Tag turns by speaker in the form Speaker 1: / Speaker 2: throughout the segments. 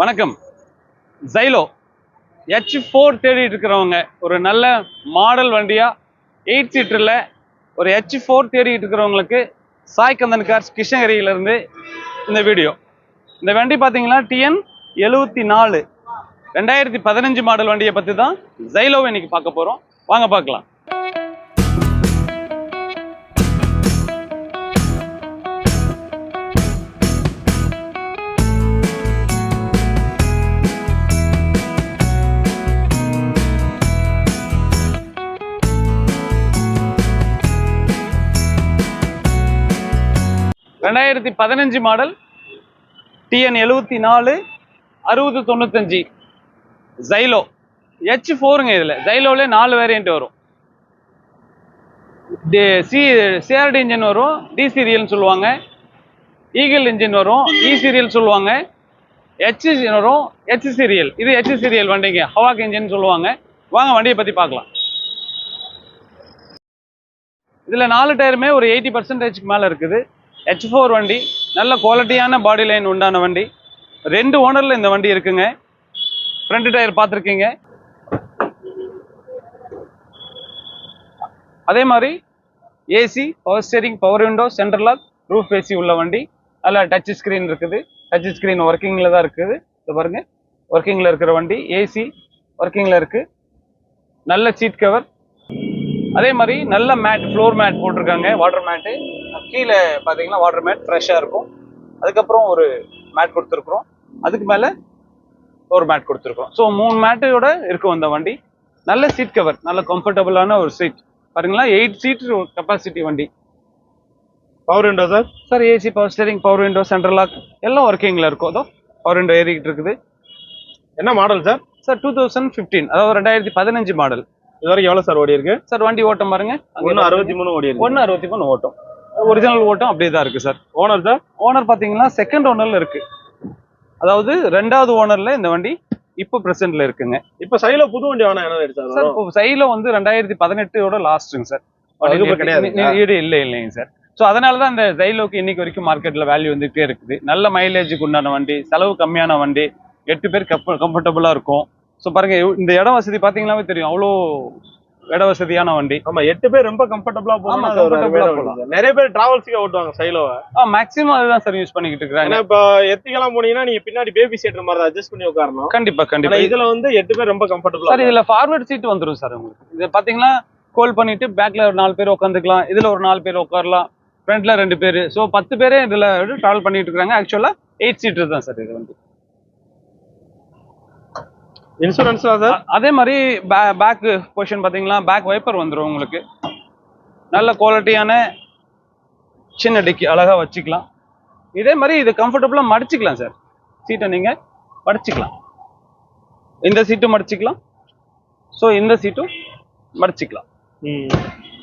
Speaker 1: வணக்கம். Xylo H four தேடிட்டு இருக்கிறவங்க ஒரு நல்ல மாடல் வண்டியா எயிட் சீட்டரில் ஒரு ஹெச் ஃபோர் தேடிட்டு இருக்கிறவங்களுக்கு சாய் கந்தன் கார்ஸ் கிருஷ்ணகிரியிலேருந்து இந்த வீடியோ இந்த வண்டி பார்த்தீங்கன்னா டிஎன் எழுவத்தி நாலு. ரெண்டாயிரத்தி பதினஞ்சு மாடல் வண்டியை பற்றி தான் ஜைலோவை இன்னைக்கு பார்க்க போகிறோம் வாங்க பார்க்கலாம். ரெண்டாயிரத்தி பதினஞ்சு மாடல் டிஎன் எழுவத்தி நாலு அறுபது தொண்ணூத்தஞ்சு. ஜைலோ ஹெச் ஃபோருங்க இதில். ஜைலோவில் நாலு வேரியண்ட் வரும். சி சிஆர்டி இன்ஜின் வரும். டி சீரியல்னு சொல்லுவாங்க. ஈகிள் இன்ஜின் வரும். E இ சீரியல் சொல்லுவாங்க. ஹெச் வரும். ஹெச் சீரியல் இது ஹெச் சீரியல் வண்டிங்க. ஹவாக் இன்ஜின் சொல்லுவாங்க. வாங்க வண்டியை பற்றி பார்க்கலாம். இதில் நாலு டயருமே ஒரு எயிட்டி பர்சன்டேஜ்க்கு மேலே இருக்குது. ஹெச் ஃபோர் வண்டி நல்ல குவாலிட்டியான பாடி லைன் உண்டான வண்டி. ரெண்டு ஓனரில் இந்த வண்டி இருக்குங்க. ஃப்ரண்ட் டயர் பார்த்துருக்கீங்க. அதே மாதிரி AC power steering power window central lock roof AC உள்ள வண்டி. அதில் டச் ஸ்க்ரீன் இருக்குது. டச் ஸ்க்ரீன் ஒர்க்கிங்கில் தான் இருக்குது. இது பாருங்கள் ஒர்க்கிங்கில் இருக்கிற வண்டி ஏசி ஒர்க்கிங்கில் இருக்குது நல்ல சீட் கவர் அதே மாதிரி நல்ல மேட் ஃப்ளோர் மேட் போட்டிருக்காங்க வாட்டர் மேட்டு கீழே பார்த்தீங்கன்னா வாட்டர் மேட் ஃப்ரெஷ்ஷாக இருக்கும். அதுக்கப்புறம் ஒரு மேட் கொடுத்துருக்குறோம். அதுக்கு மேலே ஒரு மேட் கொடுத்துருக்கோம் ஸோ மூணு மேட்டோட இருக்கும் அந்த வண்டி. நல்ல சீட் கவர் நல்ல கம்ஃபர்டபுளான ஒரு சீட் பாருங்களா எயிட் சீட் கெப்பாசிட்டி வண்டி.
Speaker 2: Power window sir
Speaker 1: sir AC power steering power window central lock எல்லாம் ஒர்க்கிங்கில் இருக்கும். அதோ பவர் விண்டோ ஏறிக்கிட்டு இருக்குது.
Speaker 2: என்ன model sir
Speaker 1: sir two thousand fifteen அதாவது ரெண்டாயிரத்தி பதினஞ்சு மாடல்
Speaker 2: இது வரைக்கும் எவ்வளவு சார் ஓடி இருக்கு
Speaker 1: சார் வண்டி ஓட்டம் பாருங்க.
Speaker 2: ஒன்னு அறுபத்தி மூணு ஓடி இருக்கு.
Speaker 1: ஒன்று அறுபத்தி மூணு ஓட்டம். ஒரிஜினல் ஓட்டம் அப்படியே தான் இருக்குது சார்.
Speaker 2: ஓனர் சார்
Speaker 1: ஓனர் பார்த்தீங்கன்னா செகண்ட் ஓனர்ல இருக்கு. அதாவது ரெண்டாவது ஓனர்ல இந்த வண்டி இப்போ பிரசன்ட்ல இருக்குங்க.
Speaker 2: இப்ப சைல புது வண்டி வேணா என்ன ரேட் சார்?
Speaker 1: இப்போ சைல வந்து ரெண்டாயிரத்தி பதினெட்டோட லாஸ்ட்டுங்க சார். ஈடு இல்லை இல்லைங்க சார் ஸோ அதனால தான் இந்த ஜைலோக்கு இன்னைக்கு வரைக்கும் மார்க்கெட்ல வேல்யூ வந்துகிட்டே இருக்குது. நல்ல மைலேஜுக்கு உண்டான வண்டி செலவு கம்மியான வண்டி. எட்டு பேர் கம்ஃபர்டபுளா இருக்கும். ஸோ பாருங்க இந்த இட வசதி பார்த்தீங்கன்னாவே தெரியும். அவ்வளோ இட வசதியான வண்டி.
Speaker 2: ஆமா எட்டு பேர் ரொம்ப கம்ஃபர்டபுளா சார். நிறைய பேர் டிராவல்ஸ்க்கு ஓட்டுவாங்க சைலோவை
Speaker 1: ஆ மேக்ஸிமம் அதுதான் சார் யூஸ் பண்ணிக்கிட்டு இருக்கிறாங்க.
Speaker 2: இப்ப எத்திக்கெல்லாம் போனீங்கன்னா நீங்க பின்னாடி பேபி சீட்டர் மாதிரி அட்ஜஸ்ட் பண்ணி உட்காரணும்.
Speaker 1: கண்டிப்பா கண்டிப்பா.
Speaker 2: இதுல வந்து எட்டு பேர் ரொம்ப கம்ஃபர்டபுளா
Speaker 1: சார் இதுல ஃபார்வர்ட் சீட் வந்துரும் சார் உங்களுக்கு. இது பாத்தீங்கன்னா கோல் பண்ணிட்டு பேக்ல ஒரு நாலு பேர் உட்காந்துக்கலாம் இதுல ஒரு நாலு பேர் உட்காரலாம் ஃப்ரண்ட்ல ரெண்டு பேர். ஸோ பத்து பேரே இதுல டிராவல் பண்ணிட்டு இருக்காங்க ஆக்சுவலா எயிட் சீட்டர் தான் சார் இது வந்து.
Speaker 2: இன்சூரன்ஸ்லா சார்?
Speaker 1: அதே மாதிரி பேக் பொசிஷன் பாத்தீங்கன்னா பேக் வைப்பர் வந்துரும் உங்களுக்கு. நல்ல குவாலிட்டியான சின்ன டிக்கி அழகா வச்சுக்கலாம். இதே மாதிரி இது கம்ஃபர்டபுளா மடிச்சுக்கலாம் சார். சீட்டை நீங்க மடிச்சுக்கலாம். இந்த சீட்டும் மடிச்சுக்கலாம். ஸோ இந்த சீட்டும் மடிச்சுக்கலாம்.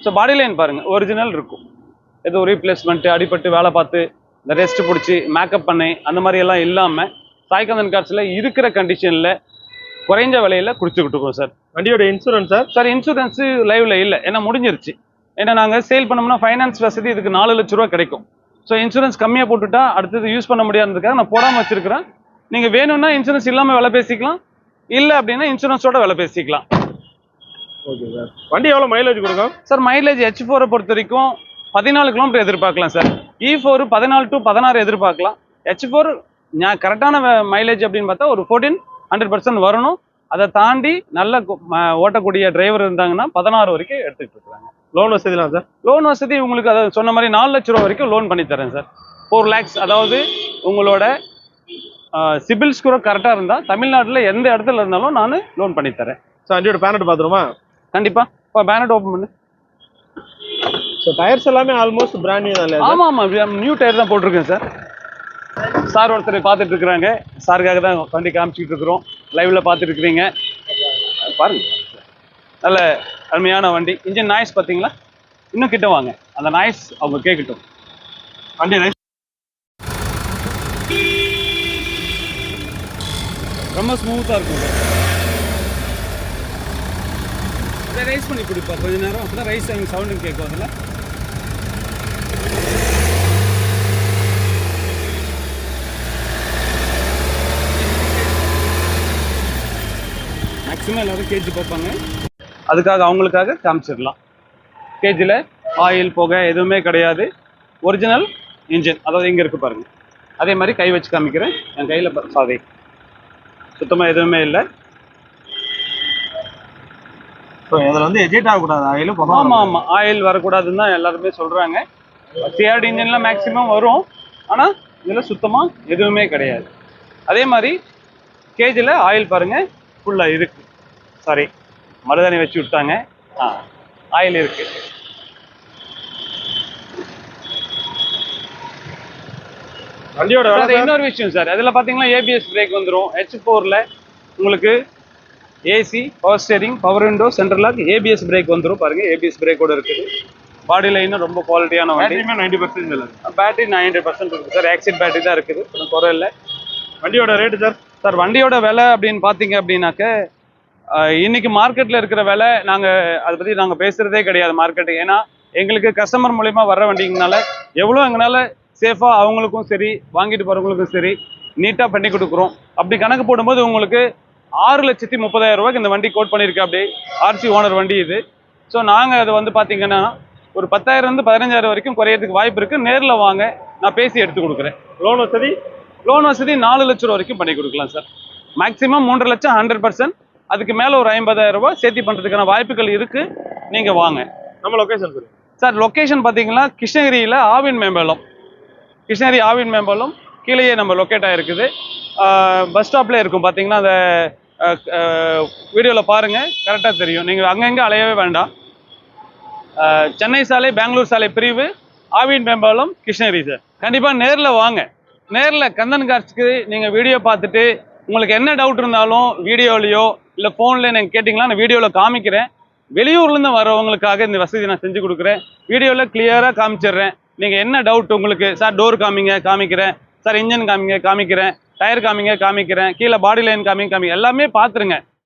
Speaker 1: ஸோ பாடி லைன் பாருங்க. ஒரிஜினல் இருக்கும். எதுவும் ரீப்ளேஸ்மெண்ட் அடிபட்டு வேலை பார்த்து இந்த ரெஸ்ட் பிடிச்சி மேக்கப் பண்ணி அந்த மாதிரி எல்லாம் இல்லாமல் சாய்கந்தன் கார்ட்ஸில் இருக்கிற கண்டிஷனில் குறைஞ்ச விலையில இருக்கோம் சார்.
Speaker 2: வண்டியோட இன்சூரன்ஸ் சார்
Speaker 1: சார் இன்சூரன்ஸ் லைவ்ல இல்லை. ஏன்னா முடிஞ்சிருச்சு. ஏன்னா நாங்கள் சேல் பண்ணோம்னா ஃபைனான்ஸ் வசதி இதுக்கு நாலு லட்ச ரூபா கிடைக்கும். ஸோ இன்சூரன்ஸ் கம்மியாக போட்டுட்டா அடுத்தது யூஸ் பண்ண முடியாததுக்காக நான் போடாமல் வச்சிருக்கிறேன். நீங்கள் வேணும்னா இன்சூரன்ஸ் இல்லாமல் விலை பேசிக்கலாம். இல்லை அப்படின்னா இன்சூரன்ஸோட விலை பேசிக்கலாம்.
Speaker 2: ஓகே சார் வண்டி எவ்வளவு மைலேஜ் கொடுக்கும்?
Speaker 1: சார் மைலேஜ் ஹெச் ஃபோரை பொறுத்த வரைக்கும் பதினாலு கிலோமீட்டர் எதிர்பார்க்கலாம் சார். இ ஃபோர் பதினாலு டு பதினாறு எதிர்பார்க்கலாம். ஹெச் ஃபோர் கரெக்டான மைலேஜ் அப்படின்னு பார்த்தா ஒரு ஃபோர்டீன் ஹண்ட்ரட் பர்சன்ட் வரணும். அதை தாண்டி நல்ல ஓட்டக்கூடிய டிரைவர் இருந்தாங்கன்னா பதினாறு வரைக்கும் எடுத்துக்கிட்டு இருக்காங்க.
Speaker 2: லோன் வசதிலாம் சார்
Speaker 1: லோன் வசதி உங்களுக்கு அதை சொன்ன மாதிரி நாலு லட்ச ரூபா வரைக்கும் லோன் பண்ணி தரேன் சார். ஃபோர் லேக்ஸ் அதாவது உங்களோட சிபில் ஸ்கோர் கரெக்டாக இருந்தால் தமிழ்நாட்டில் எந்த இடத்துல இருந்தாலும் நான் லோன் பண்ணி தரேன்.
Speaker 2: சார் வண்டியோட பேனட் பாத்துருமா
Speaker 1: கண்டிப்பாக இப்போ பேனட் ஓப்பன் பண்ணு.
Speaker 2: ஸோ டயர்ஸ் எல்லாமே ஆல்மோஸ்ட் பிராண்ட் நியூ தான் இல்லையா
Speaker 1: ஆமா ஆமா நியூ டயர் தான் போட்டிருக்கேன் சார். சார் ஒருத்தர் பார்த்துட்டு இருக்கிறாங்க. சாருக்காக தான் வண்டி காமிச்சிட்டு இருக்கிறோம். லைவ்ல பார்த்துட்டு இருக்கிறீங்க. பாருங்க. நல்ல அருமையான வண்டி. இன்ஜின் நாய்ஸ் பார்த்தீங்களா? இன்னும் கிட்ட வாங்க. அந்த நாய்ஸ் அவங்க கேட்கட்டும்.
Speaker 2: வண்டி nice.
Speaker 1: ரொம்ப ஸ்மூத்தாக இருக்கும். ரைஸ் பண்ணி கொடுப்பா. கொஞ்ச நேரம். அப்போ தான் ரைஸ் சவுண்டும் கேட்கும். அதில் மேக்ஸிமம் எல்லாரும் கேஜி பார்ப்பாங்க. அதுக்காக அவங்களுக்காக காமிச்சிடலாம். கேஜியில் ஆயில் புகை எதுவுமே கிடையாது. ஒரிஜினல் இன்ஜின் அதாவது இங்கே இருக்கு பாருங்க. அதே மாதிரி கை வச்சு காமிக்கிறேன். என் கையில் சாரி சுத்தமாக எதுவுமே இல்லை.
Speaker 2: இதில் வந்து எஜெக்ட் ஆகக்கூடாது. ஆயிலும்
Speaker 1: ஆமாம் ஆமாம் ஆயில் வரக்கூடாதுன்னு தான் எல்லாருமே சொல்கிறாங்க சிஆர்டி இன்ஜினில் மேக்ஸிமம் வரும். ஆனால் இதில் சுத்தமாக எதுவுமே கிடையாது. அதே மாதிரி கேஜில் ஆயில் பாருங்கள் ஃபுல்லாக இருக்கு. சாரி மருதாணி வச்சு விட்டாங்க. ஆ ஆயில் இருக்கு.
Speaker 2: வண்டியோட
Speaker 1: இன்னொரு விஷயம் சார். அதில் பார்த்தீங்கன்னா ஏபிஎஸ் பிரேக் வந்துடும் ஹெச் ஃபோரில் உங்களுக்கு AC power steering power window central lock ABS brake வந்துடும் பாருங்க ஏபிஎஸ் பிரேக்கோட இருக்குது. பாடி லைனும் ரொம்ப குவாலிட்டியான வண்டி.
Speaker 2: நைன்டி பர்சன்ட் இல்லை
Speaker 1: பேட்டரி நைன்டி பர்சன்ட் இருக்குது சார். ஆக்சிட் பேட்டரி தான் இருக்குது. குறை இல்லை.
Speaker 2: வண்டியோட ரேட்டு சார்?
Speaker 1: சார் வண்டியோட விலை அப்படின்னு பார்த்தீங்க அப்படின்னாக்க இன்னைக்கு மார்க்கெட்டில் இருக்கிற விலை நாங்கள் அதை பற்றி நாங்கள் பேசுகிறதே கிடையாது மார்க்கெட்டு ஏன்னா எங்களுக்கு கஸ்டமர் மூலிமா வர வண்டிங்கனால எவ்வளோ எங்களால் சேஃபாக அவங்களுக்கும் சரி வாங்கிட்டு போகிறவங்களுக்கும் சரி நீட்டாக பண்ணி கொடுக்குறோம். அப்படி கணக்கு போடும்போது உங்களுக்கு ஆறு லட்சத்தி முப்பதாயிரம் ரூபாய்க்கு இந்த வண்டி கோட் பண்ணியிருக்கேன் அப்படி ஆர்சி ஓனர் வண்டி இது. ஸோ நாங்கள் அதை வந்து பார்த்தீங்கன்னா ஒரு பத்தாயிரம் இருந்து பதினஞ்சாயிரம் வரைக்கும் குறையறதுக்கு வாய்ப்பு இருக்குது நேரில் வாங்க நான் பேசி எடுத்து கொடுக்குறேன்.
Speaker 2: லோன் வசதி?
Speaker 1: லோன் வசதி நாலு லட்ச ரூபா வரைக்கும் பண்ணி கொடுக்கலாம் சார் மேக்ஸிமம் மூன்றரை லட்சம் ஹண்ட்ரட் பர்சன்ட் அதுக்கு மேலே ஒரு ஐம்பதாயிரம் ரூபாய் சேர்த்தி பண்ணுறதுக்கான வாய்ப்புகள் இருக்குது நீங்கள் வாங்க.
Speaker 2: நம்ம லொகேஷன் சார்
Speaker 1: சார் லொக்கேஷன் பார்த்தீங்கன்னா கிருஷ்ணகிரியில் ஆவின் மேம்பாலம். கிருஷ்ணகிரி ஆவின் மேம்பாலம் கீழேயே நம்ம லொக்கேட் ஆகிருக்குது பஸ் ஸ்டாப்ல இருக்கும். பார்த்தீங்கன்னா அந்த வீடியோவில் பாருங்கள் கரெக்டாக தெரியும். நீங்கள் அங்கங்கே அலையவே வேண்டாம். சென்னை சாலை பெங்களூர் சாலை பிரிவு ஆவின் மேம்பாலம் கிருஷ்ணகிரி சார். கண்டிப்பாக நேரில் வாங்க. நேரில் கந்தன் கார்ஸ்க்கு நீங்கள் வீடியோ பார்த்துட்டு உங்களுக்கு என்ன டவுட் இருந்தாலும் வீடியோலையோ இல்லை ஃபோனில் நீங்கள் கேட்டிங்களா? நான் வீடியோவில் காமிக்கிறேன். வெளியூர்லேருந்து வரவங்களுக்காக இந்த வசதி நான் செஞ்சு கொடுக்குறேன். வீடியோவில் கிளியராக காமிச்சிடுறேன். நீங்கள் என்ன டவுட் உங்களுக்கு? சார் டோர் காமிங்க காமிக்கிறேன். சார் இன்ஜின் காமிங்க காமிக்கிறேன். டயர் காமிங்க காமிக்கிறேன். கீழே பாடி லைன் காமிங்க காமிங்க. எல்லாமே பார்த்துருங்க.